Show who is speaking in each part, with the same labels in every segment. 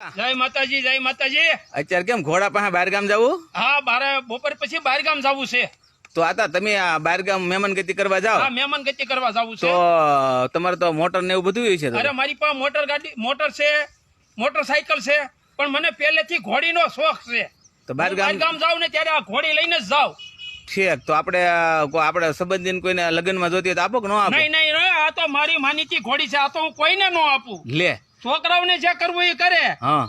Speaker 1: જય માતાજી જય માતાજી.
Speaker 2: અત્યારે કેમ ઘોડા પાસે બહાર ગામ જવું?
Speaker 1: હા બારે બપોર પછી બહાર ગામ જવું છે.
Speaker 2: તો આતા તમે આ બહાર ગામ મહેમાન ગતિ કરવા જાઓ?
Speaker 1: હા મહેમાન ગતિ કરવા જવું
Speaker 2: તો તમારે તો મોટર ને એવું બધું છે
Speaker 1: અરે મારી પાસે મોટર ગાડી મોટર છે મોટરસાયકલ છે પણ મને પહેલેથી ઘોડીનો શોખ છે.
Speaker 2: તો બહાર
Speaker 1: બહાર
Speaker 2: ગામ
Speaker 1: ગામ જાઉં ને ત્યારે આ ઘોડી લઈને જ જાવ
Speaker 2: ઠીક તો આપણે આપણે સંબંધીન કોઈને લગ્નમાં જોતી તો આપો કે ન આપો?
Speaker 1: નહીં નહીં, આ તો મારી માનીતી ઘોડી છે આ તો હું કોઈને ન આપું.
Speaker 2: લે.
Speaker 1: છોકરાઓને જે કરવું એ કરે.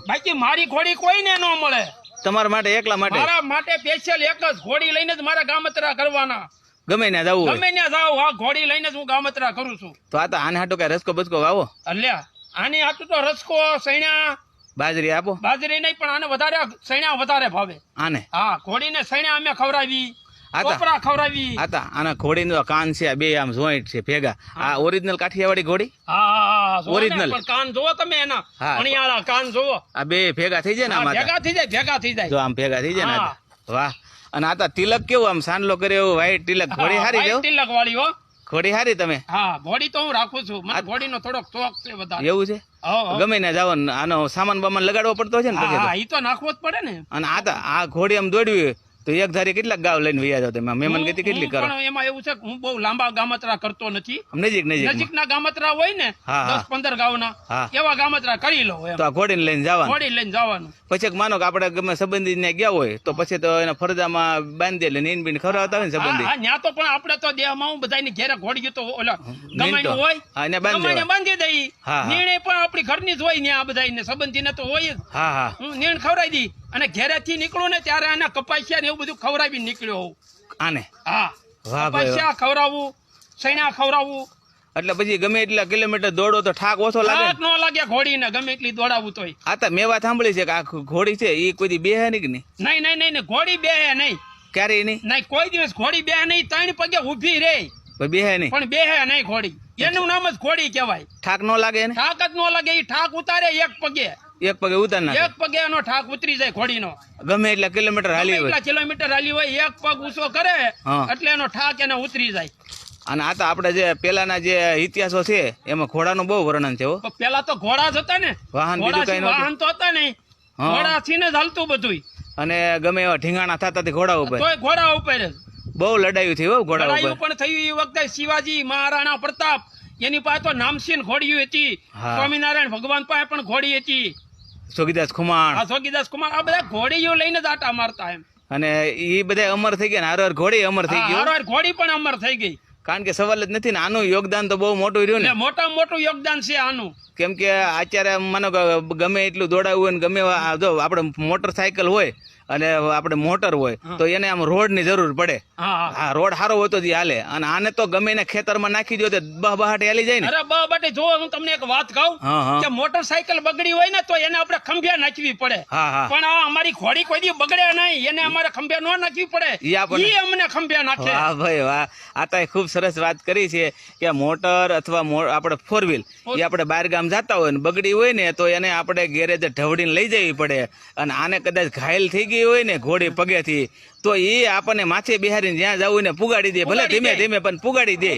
Speaker 1: બાકી મારી ઘોડી કોઈને ન મળે.
Speaker 2: તમારા માટે એકલા માટે?
Speaker 1: મારા માટે સ્પેશિયલ એક જ ઘોડી લઈને જ મારા ગામતરા કરવાના.
Speaker 2: ગમે ને જવું
Speaker 1: ગમે ત્યાં જાવ આ ઘોડી લઈને જ હું ગામતરા કરું છું.
Speaker 2: તો આ તો આને હાટો કઈ રસકો બસકો વાવો?
Speaker 1: અલ્યા આની હાટું તો રસકો સૈણા
Speaker 2: બાજરી આપો.
Speaker 1: બાજરી નહીં પણ આને વધારે સૈણા વધારે ભાવે.
Speaker 2: આને?
Speaker 1: હા ઘોડીને સૈણા અમે ખવડાવી. કોપરા ખવડાવી.
Speaker 2: આ આના ઘોડીનો કાન છે આ બે આમ જોઈન્ટ છે ભેગા. આ ઓરિજિનલ કાઠિયાવાડી ઘોડી?
Speaker 1: હા, હા હા જોવો ને,
Speaker 2: Original.
Speaker 1: પણ કાન જોવો તમે એના. અણિયાળા કાન જોવો.
Speaker 2: આ બે ભેગા થઈ જાય ને આમાં
Speaker 1: ભેગા થઈ જાય ભેગા થઈ જાય.
Speaker 2: જો આમ ભેગા થઈ જાય ને આ
Speaker 1: હા.
Speaker 2: તા. વાહ. અને આ તિલક કેવું આમ સાંડલો કર્યો એવું વ્હાઈટ તિલક. ઘોડી હારી
Speaker 1: white તિલક વાળી હો.
Speaker 2: ઘોડી હારી તમે?
Speaker 1: હા ઘોડી તો હું રાખું છું. મને ઘોડીનો થોડોક શોખ છે વધારે.
Speaker 2: એવું છે. ગમે ને જાવ આનો સામાન બામાન લગાડવો પડતો છે ને
Speaker 1: હા
Speaker 2: તો.
Speaker 1: તો નાખવો જ પડે ને.
Speaker 2: અને આ આ ઘોડી આમ દોડવી તો એક ધારી કેટલાક ગાવ લઈને વૈયા જાવ તમે? મહેમાન ગતિ કેટલી કરો?
Speaker 1: એમાં એવું છે હું બહુ લાંબા ગામતરા કરતો નથી.
Speaker 2: નજીક નજીક
Speaker 1: નજીકના ગામતરા હોય ને
Speaker 2: હા, હા.
Speaker 1: દસ પંદર ગામના
Speaker 2: હા.
Speaker 1: એવા ગામતરા કરી લો
Speaker 2: તો આ ઘોડીને લઈને જવાનું?
Speaker 1: ઘોડી લઈને જવાનું.
Speaker 2: પછી માનો કે આપણે ગમે સંબંધી ને ગયા હોય તો પછી તો એના ફરજામાં બાંધી એટલે નીન બીન ખવડાવતા હોય ને સંબંધી?
Speaker 1: હા, ન્યા તો પણ આપણે તો દેહમાં હું બધાની ઘેરે ઘોડી તો ઓલા ગમે હોય
Speaker 2: હા, એને બાંધી
Speaker 1: બાંધી દઈ. નીણે પણ આપણી ઘરની જ હોય ન્યા બધાને સંબંધીને તો હોય જ.
Speaker 2: હા હા.
Speaker 1: હું નીણ ખવડાવી દી. અને ઘેરેથી નીકળું ને ત્યારે આના કપાસિયા ને એવું બધું ખવડાવી નીકળ્યો હોઉં.
Speaker 2: આને?
Speaker 1: હા. કપાસિયા ખવડાવવું સૈણા ખવડાવવું
Speaker 2: એટલે પછી ગમે એટલા કિલોમીટર દોડો તો ઠાક ઓછો લાગે ને?
Speaker 1: લાગે ઘોડીને ગમે એટલી દોડાવવું તોય.
Speaker 2: આ તો મેં વાત સાંભળી છે કે આ ઘોડી છે એ કોઈ દી બેહે નહીં કે નહીં?
Speaker 1: નહીં નહીં નહીં ઘોડી બેહે નહીં.
Speaker 2: ક્યારેય નહીં
Speaker 1: નહીં કોઈ દિવસ ઘોડી બેહે નહીં ત્રણ પગે ઊભી રે.
Speaker 2: બેહે નહીં?
Speaker 1: પણ બેહે નહીં ઘોડી. એનું નામ જ ઘોડી કહેવાય.
Speaker 2: ઠાક ન લાગે
Speaker 1: ઠાક જ ન લાગે એ ઠાક ઉતારે એક પગે.
Speaker 2: એક પગે ઉતાર નાખે.
Speaker 1: એક પગે એનો ઠાક ઉતરી જાય ઘોડીનો.
Speaker 2: ગમે એટલા કિલોમીટર હાલી હોય.
Speaker 1: એટલા કિલોમીટર હાલી હોય એક પગ ઊંચો કરે એટલે એનો ઠાક એને ઉતરી જાય.
Speaker 2: અને આ તો આપણે જે પેલાના જે ઇતિહાસો છે એમાં ઘોડાનું બહુ વર્ણન છે
Speaker 1: પેલા તો ઘોડા જ હતા ને.
Speaker 2: વાહન બીજું કઈ
Speaker 1: વાહન તો હતા નહીં.
Speaker 2: ઘોડા
Speaker 1: થી ને ચાલતું બધું
Speaker 2: અને ગમે એવા ઢીંગાણા થતા ઘોડા ઉપર.
Speaker 1: ઘોડા ઉપર
Speaker 2: બહુ લડાયું થયું ઘોડા ઉપર.
Speaker 1: પણ થયું એ વખતે શિવાજી મહારાણા પ્રતાપ એની પાસે તો નામસીન ઘોડી હતી. સ્વામિનારાયણ ભગવાન પાસે પણ ઘોડી હતી.
Speaker 2: જોગીદાસ ખુમાણ.
Speaker 1: આ જોગીદાસ કુમાર આ બધા ઘોડીઓ લઈને જ આટા મારતા એમ.
Speaker 2: અને એ બધા અમર થઈ ગયા ને? હારો હાર ઘોડી અમર થઈ
Speaker 1: ગઈ
Speaker 2: ગયું?
Speaker 1: ઘોડી પણ અમર થઈ ગઈ.
Speaker 2: કારણ કે સવાલ જ નથી ને આનું યોગદાન તો બહુ મોટું રહ્યું ને.
Speaker 1: મોટા મોટું યોગદાન છે આનું.
Speaker 2: કેમ કે અત્યારે માનો ગમે એટલું દોડાવવું હોય ને ગમે જો આપણે મોટરસાયકલ હોય અને આપણે મોટર હોય તો એને આમ રોડની જરૂર પડે.
Speaker 1: હા
Speaker 2: રોડ સારો હોય તો જ હાલે. અને આને તો ગમે એને ખેતરમાં નાખી દો તો બહાટ હાલી જાય ને.
Speaker 1: અરે બા બહાટે જો હું તમને એક વાત કહું. કે મોટરસાયકલ બગડી હોય ને તો એને આપણે ખંભિયા નાખવી પડે. પણ આ અમારી ઘોડી કોઈ દી બગડે નહીં. એને અમારે ખંભે ન નાખવી પડે. એ અમને ખંભે નાખે.
Speaker 2: વાહ ભાઈ વાહ. આ તો ખૂબ સરસ વાત કરી છે કે મોટર અથવા આપણે ફોર વ્હીલ એ આપણે બહાર ગામ જતા હોય ને બગડી હોય ને તો એને આપણે ગેરેજ ઢવડીને લઈ જવી પડે. અને આને કદાચ ઘાયલ થઈ ગઈ હોય ને ઘોડી પગેથી તો એ આપણને માથે બિહારીને જ્યાં જવું ને પુગાડી દે. ભલે ધીમે ધીમે પણ પુગાડી દે.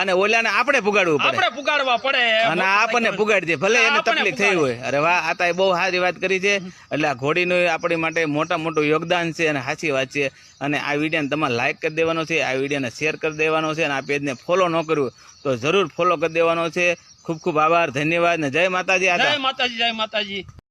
Speaker 2: અને ઓલાને આપણે પુગાડવું પડે.
Speaker 1: આપણે પુગાડવા પડે.
Speaker 2: અને આપણને પુગાડી દે. ભલે એને તકલીફ થઈ હોય. અરે વાહ આ તો બહુ સારી વાત કરી છે. એટલે આ ઘોડીનું આપણી માટે મોટા મોટું યોગદાન છે અને સાચી વાત છે. અને આ વિડીયોને તમારે લાઈક કરી દેવાનો છે આ વિડીયોને શેર કરી દેવાનો છે અને આ પેજને ફોલો ન કર્યું તો જરૂર ફોલો કરી દેવાનો છે. ખૂબ ખૂબ આભાર ધન્યવાદ ને જય માતાજી
Speaker 1: જય માતાજી જય માતાજી.